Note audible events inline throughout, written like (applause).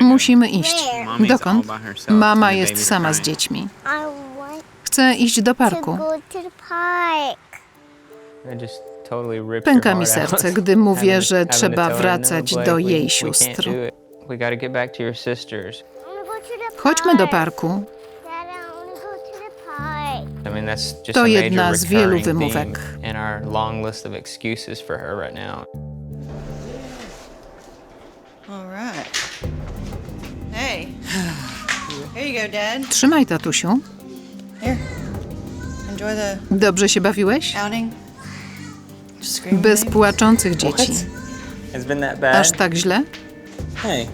Musimy iść. Dokąd? all Mama jest sama z dziećmi. Chcę iść do parku. Pęka mi serce, (laughs) gdy mówię, że trzeba wracać "No, do jej sióstr. Chodźmy do park. parku. To jedna z wielu wymówek. theme in you go, Dad. Trzymaj, tatusiu. Here. Enjoy the Dobrze się bawiłeś? outing. Just scream Bez płaczących dzieci. It's been that bad? Aż tak źle? Hey,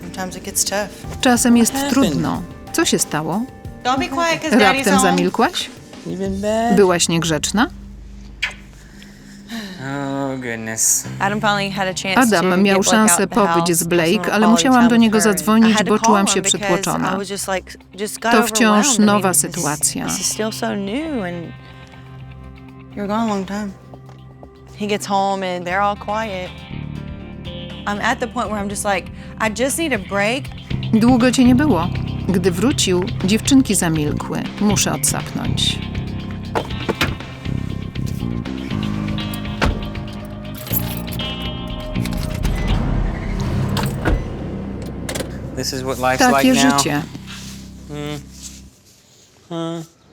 Sometimes it gets tough. Czasem jest trudno. Co się stało? Don't be quiet, cause Daddy's Raptem home. zamilkłaś? you been bad? Byłaś niegrzeczna? Adam finally had a chance to Adam get miał szansę out the pobyć house, z Blake, ale musiałam do niego zadzwonić, bo czułam się przytłoczona. I was just like, just got To wciąż nowa sytuacja. This, this is still so new and You're gone a long time. he gets home and they're all quiet. I'm at the point where I'm just like, I just need a break. Długo cię nie było. Gdy wrócił, dziewczynki zamilkły. Muszę odsapnąć. This is what life's like Takie now. życie. Huh?